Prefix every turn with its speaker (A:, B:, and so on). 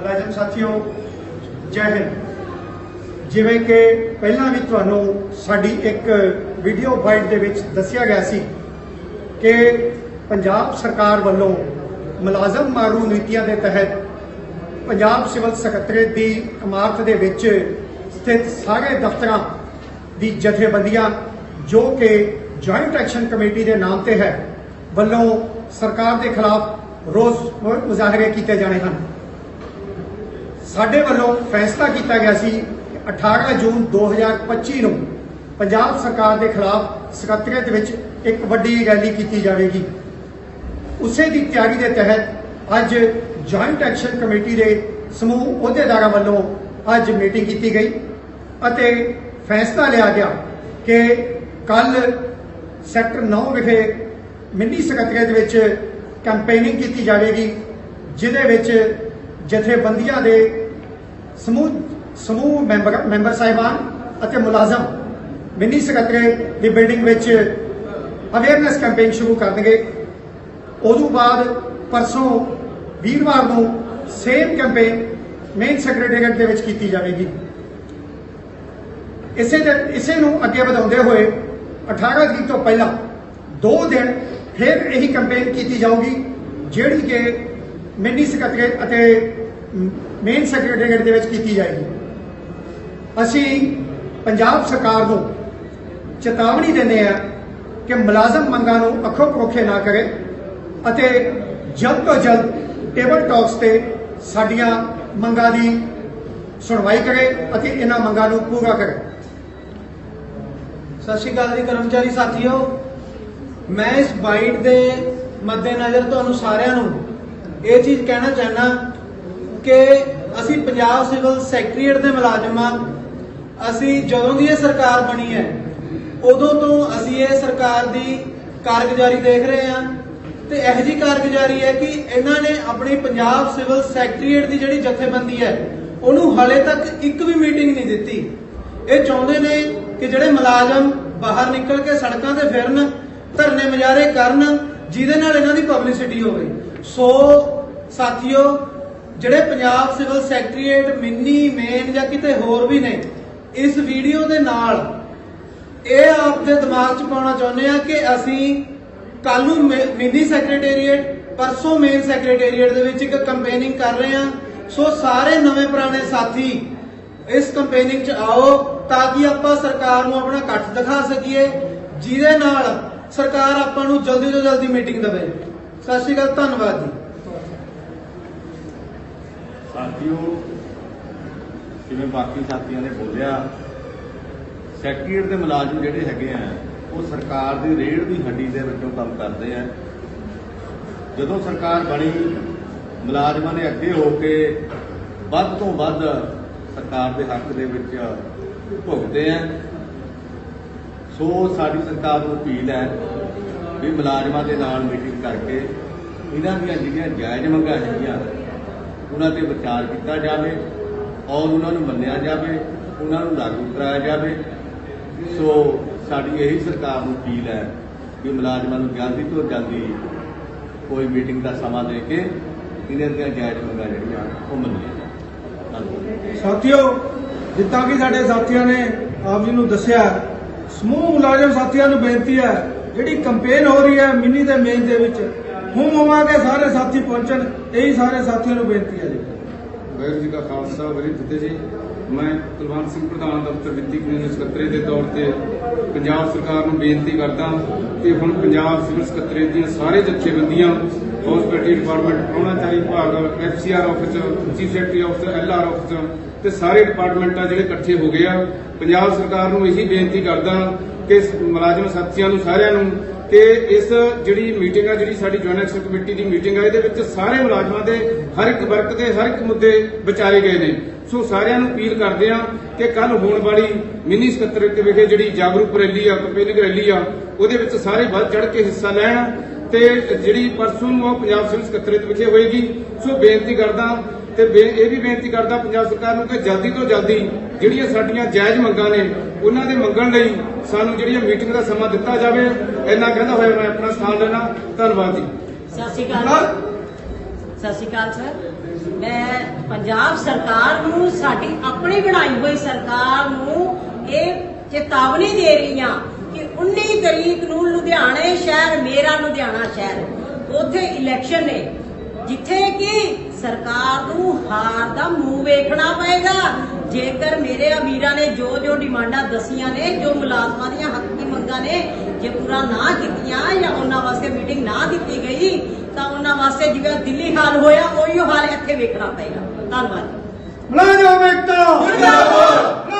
A: ਸਾਥੀਓ, ਜੈ ਹਿੰਦ। ਜਿਵੇਂ ਕਿ ਪਹਿਲਾਂ ਵੀ ਤੁਹਾਨੂੰ ਸਾਡੀ ਇੱਕ ਵੀਡੀਓ ਫਾਈਲ ਦੇ ਵਿੱਚ ਦੱਸਿਆ ਗਿਆ ਸੀ ਕਿ ਪੰਜਾਬ ਸਰਕਾਰ ਵੱਲੋਂ ਮੁਲਾਜ਼ਮ ਮਾਰੂ ਨੀਤੀਆਂ ਦੇ ਤਹਿਤ ਪੰਜਾਬ ਸਿਵਲ ਸਕੱਤਰੇਤ ਦੀ ਇਮਾਰਤ ਦੇ ਵਿੱਚ ਸਥਿਤ ਸਾਰੇ ਦਫ਼ਤਰਾਂ ਦੀ ਜਥੇਬੰਦੀਆਂ, ਜੋ ਕਿ ਜੁਆਇੰਟ ਐਕਸ਼ਨ ਕਮੇਟੀ ਦੇ ਨਾਮ ਤੇ ਹੈ, ਵੱਲੋਂ ਸਰਕਾਰ ਦੇ ਖਿਲਾਫ ਰੋਸ ਮੁਜ਼ਾਹਰੇ ਕੀਤੇ ਜਾਣੇ ਹਨ। ਸਾਡੇ ਵੱਲੋਂ ਫੈਸਲਾ ਕੀਤਾ ਗਿਆ ਸੀ ਕਿ 18 ਜੂਨ 2025 ਨੂੰ ਪੰਜਾਬ ਸਰਕਾਰ ਦੇ ਖਿਲਾਫ ਸਕੱਤਰੇਤ ਵਿੱਚ ਇੱਕ ਵੱਡੀ ਰੈਲੀ ਕੀਤੀ ਜਾਵੇਗੀ। ਉਸੇ ਦੀ ਤਿਆਰੀ ਦੇ ਤਹਿਤ ਅੱਜ ਜੁਆਇੰਟ ਐਕਸ਼ਨ ਕਮੇਟੀ ਦੇ ਸਮੂਹ ਅਹੁਦੇਦਾਰਾਂ ਵੱਲੋਂ ਅੱਜ ਮੀਟਿੰਗ ਕੀਤੀ ਗਈ ਅਤੇ ਫੈਸਲਾ ਲਿਆ ਗਿਆ ਕਿ ਕੱਲ ਸੈਕਟਰ 9 ਵਿਖੇ ਮਿੰਨੀ ਸਕੱਤਰੇਤ ਵਿੱਚ ਕੈਂਪੇਨਿੰਗ ਕੀਤੀ ਜਾਵੇਗੀ, ਜਿਹਦੇ ਵਿੱਚ ਜਥੇਬੰਦੀਆਂ ਦੇ ਸਮੂਹ ਸਮੂਹ ਮੈਂਬਰ ਮੈਂਬਰ ਸਾਹਿਬਾਨ ਅਤੇ ਮੁਲਾਜ਼ਮ ਮਿੰਨੀ ਸਕੱਤਰੇਤ ਦੀ ਬਿਲਡਿੰਗ ਵਿੱਚ ਅਵੇਅਰਨੈਸ ਕੈਂਪੇਨ ਸ਼ੁਰੂ ਕਰਨਗੇ। ਉਦੋਂ ਬਾਅਦ ਪਰਸੋਂ ਵੀਰਵਾਰ ਨੂੰ ਸੇਮ ਕੈਂਪੇਨ ਮੇਨ ਸੈਕਟਰੀਏਟ ਦੇ ਵਿੱਚ ਕੀਤੀ ਜਾਵੇਗੀ। ਇਸੇ ਦੇ ਇਸੇ ਨੂੰ ਅੱਗੇ ਵਧਾਉਂਦੇ ਹੋਏ 18 ਤਰੀਕ ਤੋਂ ਪਹਿਲਾਂ ਦੋ ਦਿਨ ਫਿਰ ਇਹੀ ਕੈਂਪੇਨ ਕੀਤੀ ਜਾਊਗੀ, ਜਿਹੜੀ ਕਿ ਮਿੰਨੀ ਸਕੱਤਰੇਟ ਅਤੇ ਮੇਨ ਸੈਕਟਰੀਏਟ ਦੇ ਵਿੱਚ ਕੀਤੀ ਜਾਏਗੀ। ਅਸੀਂ ਪੰਜਾਬ ਸਰਕਾਰ ਨੂੰ ਚੇਤਾਵਨੀ ਦਿੰਦੇ ਆ ਕਿ ਮੁਲਾਜ਼ਮ ਮੰਗਾਂ ਨੂੰ ਅੱਖੋਂ ਪਰੋਖੇ ਨਾ ਕਰੇ ਅਤੇ ਜਲਦ ਤੋਂ ਜਲਦ ਟੇਬਲ ਟਾਕਸ ਤੇ ਸਾਡੀਆਂ ਮੰਗਾਂ ਦੀ ਸੁਣਵਾਈ ਕਰੇ ਅਤੇ ਇਹਨਾਂ ਮੰਗਾਂ ਨੂੰ ਪੂਰਾ ਕਰੇ।
B: ਸਤਿ ਸ਼੍ਰੀ ਅਕਾਲ ਜੀ ਕਰਮਚਾਰੀ ਸਾਥੀਓ, ਮੈਂ ਇਸ ਬਾਈਟ ਦੇ ਮੱਦੇਨਜ਼ਰ ਤੁਹਾਨੂੰ ਸਾਰਿਆਂ ਨੂੰ ਇਹ ਚੀਜ਼ ਕਹਿਣਾ ਚਾਹਨਾ ਕਿ ਅਸੀਂ ਪੰਜਾਬ ਸਿਵਲ ਸੈਕਟਰੀਏਟ ਦੇ ਮੁਲਾਜ਼ਮ ਹਾਂ। ਅਸੀਂ ਜਦੋਂ ਦੀ ਇਹ ਸਰਕਾਰ ਬਣੀ ਹੈ, ਉਦੋਂ ਤੋਂ ਅਸੀਂ ਇਹ ਸਰਕਾਰ ਦੀ ਕਾਰਗੁਜ਼ਾਰੀ ਦੇਖ ਰਹੇ ਹਾਂ। ਤੇ ਇਹੋ ਜੀ ਕਾਰਗੁਜ਼ਾਰੀ ਹੈ ਕਿ ਇਹਨਾਂ ਨੇ ਆਪਣੀ ਪੰਜਾਬ ਸਿਵਲ ਸੈਕਟਰੀਏਟ ਦੀ ਜਿਹੜੀ ਜਥੇਬੰਦੀ ਹੈ, ਉਹਨੂੰ ਹਾਲੇ ਤੱਕ ਇੱਕ ਵੀ ਮੀਟਿੰਗ ਨਹੀਂ ਦਿੱਤੀ। ਇਹ ਚਾਹੁੰਦੇ ਨੇ ਕਿ ਜਿਹੜੇ ਮੁਲਾਜ਼ਮ ਬਾਹਰ ਨਿਕਲ ਕੇ ਸੜਕਾਂ ਤੇ ਫਿਰਨ, ਧਰਨੇ ਮੁਜ਼ਾਹਰੇ ਕਰਨ, ਜਿਹਦੇ ਨਾਲ ਇਹਨਾਂ ਦੀ ਪਬਲਿਸਿਟੀ ਹੋਵੇ। ਸੋ ਸਾਥੀਓ ਜਿਹੜੇ Punjab civil secretariat mini, main ਜਾਂ ਕਿਤੇ ਹੋਰ ਵੀ ਨੇ, ਇਸ ਵੀਡੀਓ ਦੇ ਨਾਲ ਇਹ ਆਪ ਦੇ ਦਿਮਾਗ 'ਚ ਪਾਉਣਾ ਚਾਹੁੰਦੇ ਆ ਕਿ ਅਸੀਂ ਕੱਲ ਨੂੰ ਮੇ- ਮਿੰਨੀ ਸੈਕਟਰੀਏਟ, ਪਰਸੋਂ ਮੇਨ ਸੈਕਟਰੀਏਟ ਦੇ ਵਿੱਚ ਇੱਕ ਕੰਪੇਨਿੰਗ ਕਰ ਰਹੇ ਆ। ਸੋ ਸਾਰੇ ਨਵੇਂ ਪੁਰਾਣੇ ਸਾਥੀ ਇਸ ਕੰਪੇਨਿੰਗ 'ਚ ਆਓ ਤਾਂ ਕਿ ਆਪਾਂ ਸਰਕਾਰ ਨੂੰ ਆਪਣਾ ਇਕੱਠ ਦਿਖਾ ਸਕੀਏ, ਜਿਹਦੇ ਨਾਲ ਸਰਕਾਰ ਆਪਾਂ ਨੂੰ ਜਲਦੀ ਤੋਂ ਜਲਦੀ ਮੀਟਿੰਗ ਦੇਵੇ। ਸਤਿ ਸ਼੍ਰੀ ਅਕਾਲ, ਧੰਨਵਾਦ ਜੀ।
C: ਸਾਥੀਓ, ਜਿਵੇਂ ਬਾਕੀ ਸਾਥੀਆਂ ਨੇ ਬੋਲਿਆ ਸੈਕਟਰੀਏਟ ਦੇ ਮੁਲਾਜ਼ਮ ਜਿਹੜੇ ਹੈਗੇ ਆ, ਉਹ ਸਰਕਾਰ ਦੀ ਰੇੜ ਦੀ ਹੱਡੀ ਦੇ ਵਿੱਚੋਂ ਕੰਮ ਕਰਦੇ ਆ। ਜਦੋਂ ਸਰਕਾਰ ਬਣੀ, ਮੁਲਾਜ਼ਮਾਂ ਨੇ ਅੱਗੇ ਹੋ ਕੇ ਵੱਧ ਤੋਂ ਵੱਧ ਸਰਕਾਰ ਦੇ ਹੱਕ ਦੇ ਵਿੱਚ ਭੁਗਤੇ ਆ। ਸੋ ਸਾਡੀ ਸਰਕਾਰ ਨੂੰ ਅਪੀਲ ਹੈ ਵੀ ਮੁਲਾਜ਼ਮਾਂ ਦੇ ਨਾਲ ਮੀਟਿੰਗ ਕਰਕੇ, ਇਹਨਾਂ ਦੀਆਂ ਜਿਹੜੀਆਂ ਜਾਇਜ਼ ਮੰਗਾਂ ਹੈਗੀਆਂ ਉਹਨਾਂ ਤੇ ਵਿਚਾਰ ਕੀਤਾ ਜਾਵੇ ਔਰ ਉਹਨਾਂ ਨੂੰ ਮੰਨਿਆ ਜਾਵੇ, ਉਹਨਾਂ ਨੂੰ ਲਾਗੂ ਕਰਾਇਆ ਜਾਵੇ। ਸੋ ਸਾਡੀ ਇਹੀ ਸਰਕਾਰ ਨੂੰ ਅਪੀਲ ਹੈ ਕਿ ਮੁਲਾਜ਼ਮਾਂ ਨੂੰ ਜਲਦੀ ਤੋਂ ਜਲਦੀ ਕੋਈ ਮੀਟਿੰਗ ਦਾ ਸਮਾਂ ਦੇ ਕੇ ਇਹਨਾਂ ਦੀਆਂ ਜਾਇਜ਼ ਮੰਗਾਂ ਜਿਹੜੀਆਂ ਉਹ ਮੰਨੀਆਂ ਧੰਨਵਾਦ।
D: ਸਾਥੀਓ, ਜਿੱਦਾਂ ਕਿ ਸਾਡੇ ਸਾਥੀਆਂ ਨੇ ਆਪ ਜੀ ਨੂੰ ਦੱਸਿਆ, ਸਮੂਹ ਮੁਲਾਜ਼ਮ ਸਾਥੀਆਂ ਨੂੰ ਬੇਨਤੀ ਹੈ, ਜਿਹੜੀ ਕੰਪੇਨ ਹੋ ਰਹੀ ਹੈ ਮਿੰਨੀ ਦੇ ਮੇਨ ਦੇ ਵਿੱਚ ਹੁਮ ਹੁਮਾ ਕੇ ਸਾਰੇ ਸਾਥੀ ਪਹੁੰਚਣ, ਇਹੀ ਸਾਰੇ ਸਾਥੀਆਂ ਨੂੰ ਬੇਨਤੀ ਹੈ ਜੀ।
E: ਵਾਹਿਗੁਰੂ ਜੀ ਕਾ ਖਾਲਸਾ, ਵਾਹਿਗੁਰੂ ਫਤਿਹ ਜੀ। ਮੈਂ ਕੁਲਵੰਤ ਸਿੰਘ, ਪ੍ਰਧਾਨ ਦਫ਼ਤਰ ਵਿੱਤੀ ਕਾਨੂੰਨੀ ਸਕੱਤਰੇ ਦੇ ਤੌਰ ਤੇ ਪੰਜਾਬ ਸਰਕਾਰ ਨੂੰ ਬੇਨਤੀ ਕਰਦਾ ਕਿ ਹੁਣ ਪੰਜਾਬ ਸਿਵਲ ਸਕੱਤਰੇ ਦੀਆਂ ਸਾਰੇ ਜਥੇਬੰਦੀਆਂ ਹੌਸਪਿਟਲ ਡਿਪਾਰਟਮੈਂਟ ਪ੍ਰੋਣਾਚਾਰੀ ਵਿਭਾਗ FCR office chief secretary office LR office ਤੇ ਸਾਰੇ ਡਿਪਾਰਟਮੈਂਟਾਂ ਜਿਹੜੇ ਇਕੱਠੇ ਹੋ ਗਏ ਆ। ਪੰਜਾਬ ਸਰਕਾਰ ਨੂੰ ਇਹੀ ਬੇਨਤੀ ਕਰਦਾ ਕਿ ਮੁਲਾਜ਼ਮ ਸਾਥੀਆਂ ਨੂੰ ਸਾਰਿਆਂ ਨੂੰ ਕਿ ਇਸ ਜਿਹੜੀ ਮੀਟਿੰਗ ਆ, ਜਿਹੜੀ ਸਾਡੀ ਜੁਆਇੰਟ ਐਕਸ਼ਨ ਕਮੇਟੀ ਦੀ ਮੀਟਿੰਗ ਆ, ਇਹਦੇ ਵਿੱਚ ਸਾਰੇ ਮੁਲਾਜ਼ਮਾਂ ਦੇ ਹਰ ਇੱਕ ਵਰਗ ਦੇ, ਹਰ ਇੱਕ ਮੁੱਦੇ ਵਿਚਾਰੇ ਗਏ ਨੇ। ਸੋ ਸਾਰਿਆਂ ਨੂੰ ਅਪੀਲ ਕਰਦੇ ਆ ਕਿ ਕੱਲ ਹੋਣ ਵਾਲੀ ਮਿੰਨੀ ਸਕੱਤਰੇਤ ਵਿਖੇ ਜਿਹੜੀ ਜਾਗਰੂਕ ਰੈਲੀ ਆ ਕੰਪੇਨਿੰਗ ਰੈਲੀ ਆ, ਉਹਦੇ ਵਿੱਚ ਸਾਰੇ ਵੱਧ ਚੜ ਕੇ ਹਿੱਸਾ ਲੈਣ ਤੇ ਜਿਹੜੀ ਪਰਸੋਂ ਨੂੰ ਉਹ ਪੰਜਾਬ ਸਿਵਲ ਸਕੱਤਰੇਤ ਵਿਖੇ ਹੋਏਗੀ। ਸੋ ਬੇਨਤੀ ਕਰਦਾ ਤੇ ਇਹ ਵੀ ਬੇਨਤੀ ਕਰਦਾ ਪੰਜਾਬ ਸਰਕਾਰ ਨੂੰ ਕਿ ਜਲਦੀ ਤੋਂ ਜਲਦੀ ਜਿਹੜੀਆਂ ਸਾਡੀਆਂ ਜਾਇਜ਼ ਮੰਗਾਂ ਨੇ ਉਹਨਾਂ ਦੇ ਮੰਗਣ ਲਈ ਸਾਨੂੰ ਜਿਹੜੀਆਂ ਮੀਟਿੰਗ ਦਾ ਸਮਾਂ ਦਿੱਤਾ ਜਾਵੇ। ਇੰਨਾ ਕਹਿੰਦਾ ਹੋਇਆ ਮੈਂ ਆਪਣਾ ਸਥਾਨ ਲੈਣਾ। ਧੰਨਵਾਦ ਜੀ।
F: ਸਤਿ ਸ਼੍ਰੀ ਅਕਾਲ। ਸਤਿ ਸ਼੍ਰੀ ਅਕਾਲ ਸਰ। ਮੈਂ ਪੰਜਾਬ ਸਰਕਾਰ ਨੂੰ ਸਾਡੀ ਆਪਣੀ ਬਣਾਈ ਹੋਈ ਸਰਕਾਰ ਨੂੰ ਇਹ ਚੇਤਾਵਨੀ ਦੇ ਰਹੀ ਹਾਂ ਕਿ 19 ਤਰੀਕ ਨੂੰ ਲੁਧਿਆਣੇ ਸ਼ਹਿਰ ਮੇਰਾ ਲੁਧਿਆਣਾ ਸ਼ਹਿਰ ਉੱਥੇ ਇਲੈਕਸ਼ਨ ਨੇ। ਜਿੱਥੇ ਕਿ ਸਰਕਾਰ ਨੂੰ ਹਾਰ ਦਾ ਮੂੰਹ ਵੇਖਣਾ ਪਏਗਾ। ਜੇਕਰ ਮੇਰੇ ਅਮੀਰਾਂ ਨੇ ਜੋ ਜੋ ਡਿਮਾਂਡਾਂ ਦਸੀਆਂ ਨੇ ਜੋ ਮੁਲਾਜ਼ਮਾਂ ਦੀਆਂ ਹੱਕ ਦੀ ਮੰਗਾਂ ਨੇ ਜੇ ਪੂਰਾ ਨਾ ਕੀਤੀਆਂ ਜਾਂ ਉਹਨਾਂ ਵਾਸਤੇ ਮੀਟਿੰਗ ਨਾ ਦਿੱਤੀ ਗਈ ਤਾਂ ਉਹਨਾਂ ਵਾਸਤੇ ਜਿਵੇਂ ਦਿੱਲੀ ਹਾਲ ਹੋਇਆ ਉਹੀ ਹਾਲ ਇੱਥੇ ਵੇਖਣਾ ਪਏਗਾ। ਧੰਨਵਾਦ।
A: ਮੁਲਾਜ਼ਮ ਏਕਤਾ! ਜਿੰਦਾਬਾਦ!